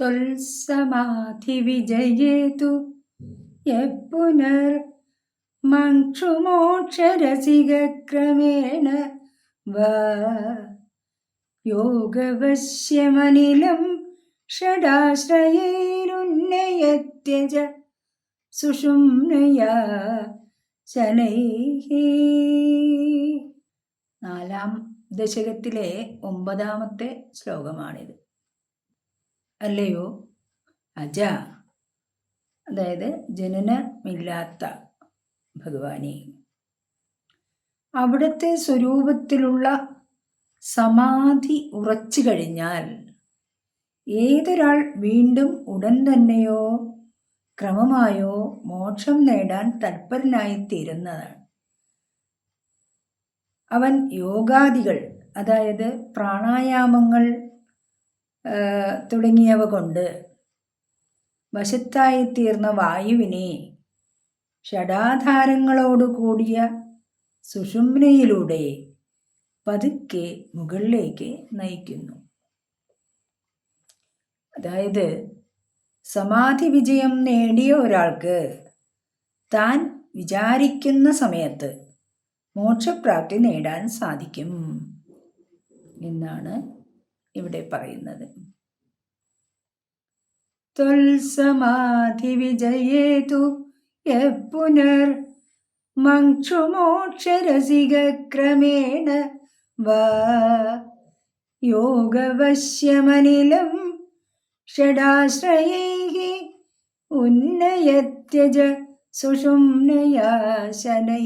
ത്വൽസമാധിവിജയേതു യപ്പുനർ മക്ഷുമോക്ഷരസികക്രമേണ വാ. യോഗവശ്യമനിലം ഷഡാശ്രയൈരുന്നയത്യജ സുഷുമ്നയാ ശനൈഹ. നാലാം ദശകത്തിലെ ഒമ്പതാമത്തെ ശ്ലോകമാണിത്. അല്ലയോ? അജ. അതായത് ജനനമില്ലാത്ത ഭഗവാനെ. അവിടുത്തെ സ്വരൂപത്തിലുള്ള സമാധി ഉറച്ചു കഴിഞ്ഞാൽ ഏതൊരാൾ വീണ്ടും ഉടൻ തന്നെയോ ക്രമമായോ മോക്ഷം നേടാൻ തൽപരനായിത്തീരുന്നതാണ്. അവൻ യോഗാദികൾ അതായത് പ്രാണായാമങ്ങൾ തുടങ്ങിയവ കൊണ്ട്. വശത്തായിത്തീർന്ന വായുവിനെ ഷടാധാരങ്ങളോടു കൂടിയ സുഷുമ്നയിലൂടെ പതുക്കെ മുകളിലേക്ക് നയിക്കുന്നു. അതായത് സമാധി വിജയം നേടിയ ഒരാൾക്ക് താൻ വിചാരിക്കുന്ന സമയത്ത് മോക്ഷപ്രാപ്തി നേടാൻ സാധിക്കും എന്നാണ് ഇവിടെ പറയുന്നത്. ത്വൽസമാധി വിജയേതു യപ്പുനർ മക്ഷുമോക്ഷരസികക്രമേണ വാ. യോഗവശ്യമനിലം ഷഡാശ്രയൈ ഉന്നയത്യജ സുഷുംനയാശനൈ